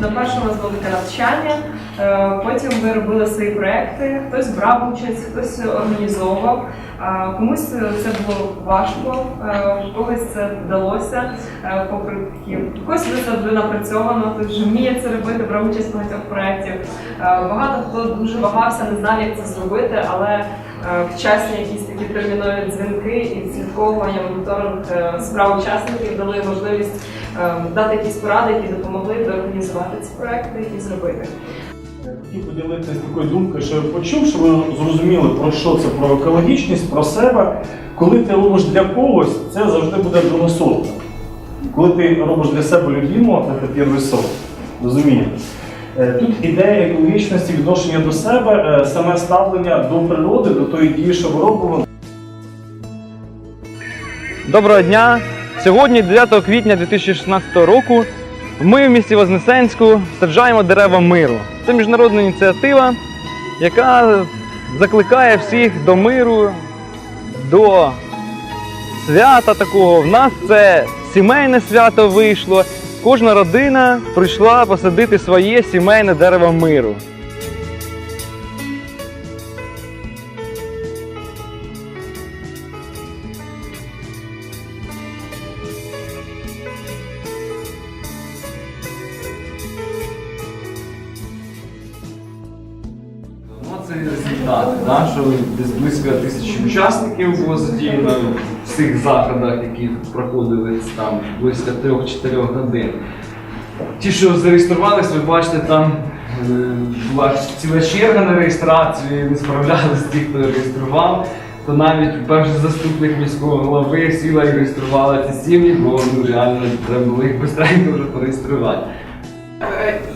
запрошували з таке навчання. Е, потім ми робили свої проекти, хтось брав участь, хтось організовував. Е, комусь це було важко, е, когось це вдалося попри когось це вже напрацьовано, хтось вже вміє це робити, брав участь в багатьох проєктів. Багато хто дуже вагався, не знав, як це зробити, але вчасні якісь такі термінові дзвінки і слідковування моніторинг справ учасників дали можливість дати якісь поради, які допомогли організувати ці проекти і зробити. Хотів поділитися такою думкою, що я почув, що ви зрозуміли, про що це про екологічність, про себе. Коли ти робиш для когось, це завжди буде другосортно. Коли ти робиш для себе любимого, це перший сорт. Розумієте? Е, Тут ідея екологічності, відношення до себе, е, саме ставлення до природи, до тої дії, що ви робимо, Доброго дня! Сьогодні, 9 квітня 2016 року, ми в місті Вознесенську саджаємо дерева миру. Це міжнародна ініціатива, яка закликає всіх до миру, до свята такого. В нас це сімейне свято вийшло. Кожна родина прийшла посадити своє сімейне дерево миру. Да, що десь близько тисячі учасників було задіяно в всіх заходах, які проходили там близько 3-4 годин. Ті, що зареєструвались, ви бачите, там е, була ціла черга на реєстрацію, не справлялися ті, хто реєстрував. То навіть перший заступник міського голови сіла і реєструвала ці сім'ї, бо ну, реально треба було їх швидко вже пореєструвати.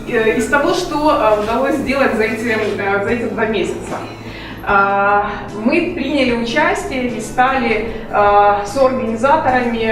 Э, из того, что э, удалось сделать за эти, э, за эти два месяца. А, Мы приняли участие и стали соорганизаторами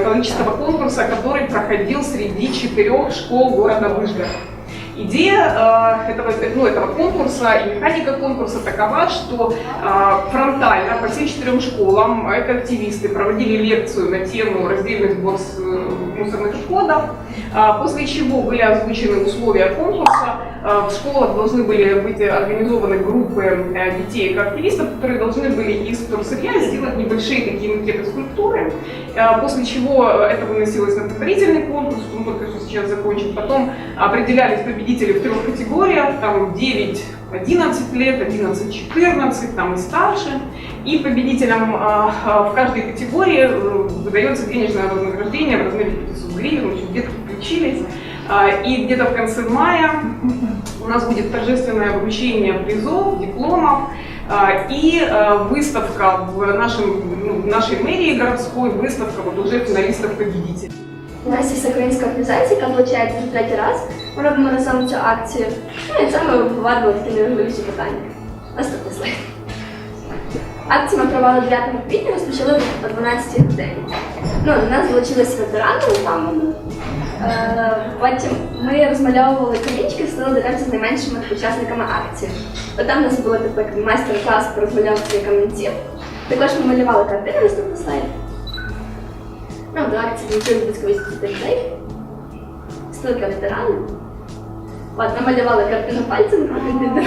экологического конкурса, который проходил среди четырех школ города Выжгорода. Идея э, этого, ну, этого конкурса и механика конкурса такова, что э, фронтально по всем четырем школам экоактивисты проводили лекцию на тему раздельный сбор с, э, мусорных отходов, а, после чего были озвучены условия конкурса. А, В школах должны были быть организованы группы э, детей и активистов, которые должны были из вторсырья сделать небольшие такие макеты А, после чего э, это выносилось на повторительный конкурс, он только что сейчас закончен. Потом определялись победители в трех категориях, там 9 11 лет, 11-14, там и старше. И победителям а, а, в каждой категории э, выдается денежное вознаграждение в размере 500 гривен, в общем, детки включились. А, И где-то в конце мая у нас будет торжественное вручение призов, дипломов и выставка в, нашем, нашей мэрии городской, выставка вот уже финалистов-победителей. У нас є всеукраїнська організація, яка виходить вже третій раз. Ми робимо разом цю акцію. Ну і це ми обговорювали такі найважливіші питання. Наступний слайд. Акцію ми провели 9 квітня, розпочали о 12 годині. Ну, до нас залучилися ветерани там. Е, потім ми розмальовували камінчики, стали дирекцію з найменшими учасниками акції. От там у нас був такий майстер-клас по розмальовці камінців. Також ми малювали картини наступний слайд. Ну, до акції долучили близько 80 людей. Стилка ветерани. От, намалювали картину пальцем крокодила.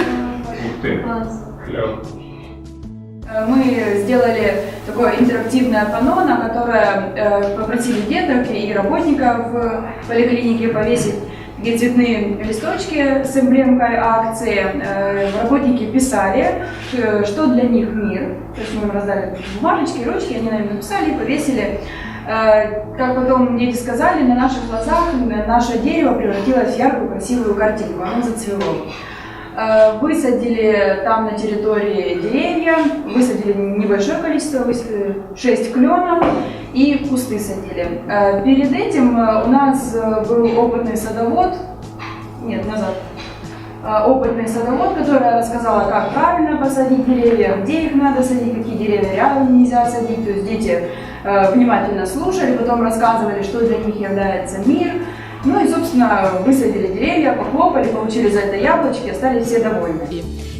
Мы сделали такое интерактивное панно, на которое э, попросили деток и работников в поликлинике повесить такие цветные листочки с эмблемкой акции. Э, Работники писали, э, что для них мир. То есть мы им раздали бумажечки, ручки, они нам написали и повесили. Э, Как потом дети сказали, на наших глазах наше дерево превратилось в яркую, красивую картинку, оно зацвело. Э, Высадили там на территории деревья, высадили небольшое количество, 6 кленов и кусты садили. Э, Перед этим э, у нас был опытный садовод, нет, назад, опытный садовод, которая рассказала, как правильно посадить деревья, где их надо садить, какие деревья реально нельзя садить. То есть дети внимательно слушали, потом рассказывали, что для них является мир. Ну и, собственно, высадили деревья, похлопали, получили за это яблочки, остались все довольны.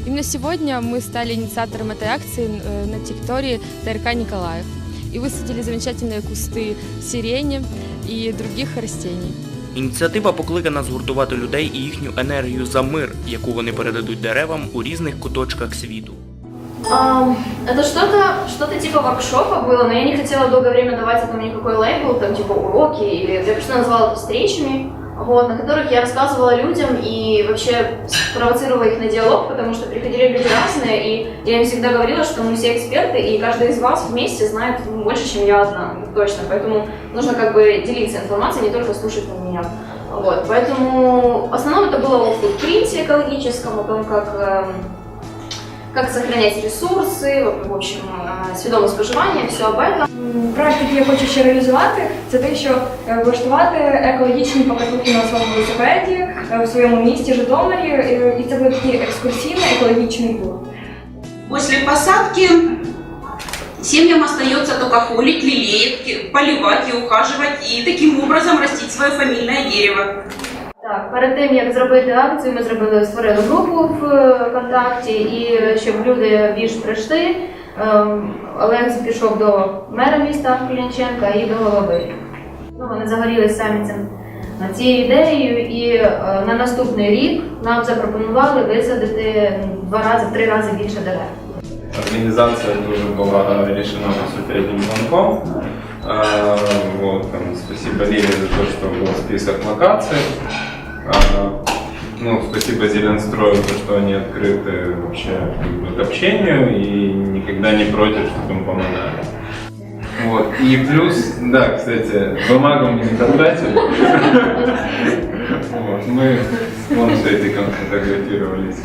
Именно сегодня мы стали инициатором этой акции э, на территории ТРК Николаев и высадили замечательные кусты сирени и других растений. Ініціатива покликана згуртувати людей і їхню енергію за мир, яку вони передадуть деревам у різних куточках світу. Это что-то что типа воркшопа было, но я не хотела долгое время давать этому никакой лейбл, там типа уроки, или я просто назвала это встречами, вот, на которых я рассказывала людям и вообще провоцировала их на диалог, потому что приходили люди разные, и я им всегда говорила, что мы все эксперты, и каждый из вас вместе знает больше, чем я одна, точно, поэтому нужно как бы делиться информацией, не только слушать на меня. Вот, поэтому в основном это было о футпринте экологическом, о том, как эм, как сохранять ресурсы, в- в общем, э, свідоме споживання, все об этом. М, Проект, який я хочу ще реалізувати, це те, що е, влаштувати екологічні покатухи на своєму велосипеді е, в своєму місті Житомирі, е, і це буде такий екскурсійний екологічний тур. После посадки семьям остается только холить, лелеять, ки- поливать и ухаживать, и таким образом растить свое фамильное дерево. Так, перед тим як зробити акцію, ми зробили створили групу в е, контакті, і е, щоб люди більш прийшли. ем, Олег пішов до мера міста Клінченка і до голови. Ну, вони загорілися самі цим цією ідеєю, і е, на наступний рік нам запропонували висадити два рази, три рази більше дерев. Организация тоже была решена, по сути, одним звонком. А, Вот, там, спасибо Лиле за то, что был список локаций. А, Ну, спасибо Зеленстрою, за то, что они открыты вообще как бы, к общению и никогда не против, чтобы им помогали. Вот. И плюс, да, кстати, бумагу мы не потратили. Вот, Мы с планшетиком фотографировались.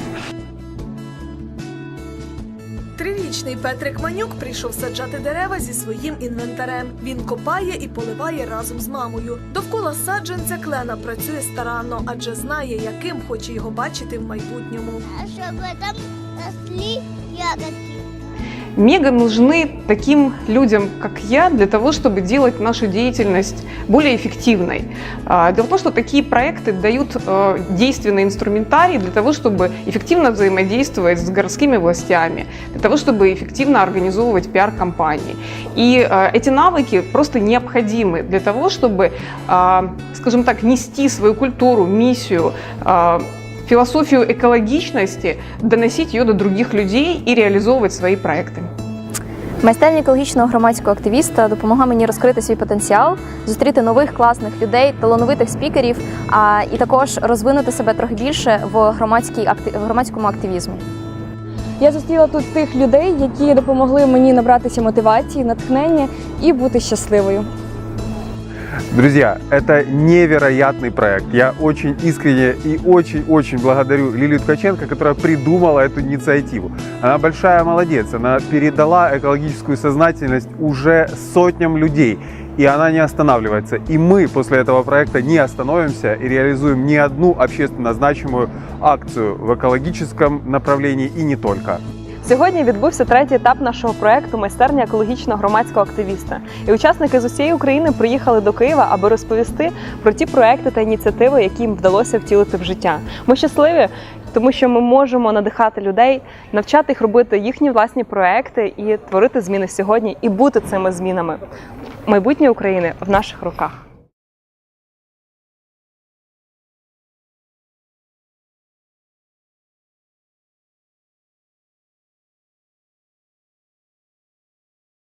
Трирічний Петрик Манюк прийшов саджати дерева зі своїм інвентарем. Він копає і поливає разом з мамою. Довкола саджанця клена працює старанно, адже знає, яким хоче його бачити в майбутньому. Щоб там росли ягодки. Мега нужны таким людям, как я, для того, чтобы делать нашу деятельность более эффективной. А, Дело в том, что такие проекты дают э, действенный инструментарий для того, чтобы эффективно взаимодействовать с городскими властями, для того, чтобы эффективно организовывать пиар-компании. И э, эти навыки просто необходимы для того, чтобы, а, скажем так, нести свою культуру, миссию, а, философию экологичности, доносить ее до других людей и реализовывать свои проекты. Майстерня екологічного громадського активіста допомогла мені розкрити свій потенціал, зустріти нових класних людей, талановитих спікерів, а і також розвинути себе трохи більше в громадській акти- в громадському активізмі. Я зустріла тут тих людей, які допомогли мені набратися мотивації, натхнення і бути щасливою. Друзья, это невероятный проект. Я очень искренне и очень-очень благодарю Лилию Ткаченко, которая придумала эту инициативу. Она большая молодец, она передала экологическую сознательность уже сотням людей. И она не останавливается. И мы после этого проекта не остановимся и реализуем ни одну общественно значимую акцию в экологическом направлении и не только. Сьогодні відбувся третій етап нашого проекту майстерня екологічного громадського активіста. І учасники з усієї України приїхали до Києва, аби розповісти про ті проекти та ініціативи, які їм вдалося втілити в життя. Ми щасливі, тому що ми можемо надихати людей, навчати їх робити їхні власні проекти і творити зміни сьогодні і бути цими змінами. Майбутнє України в наших руках.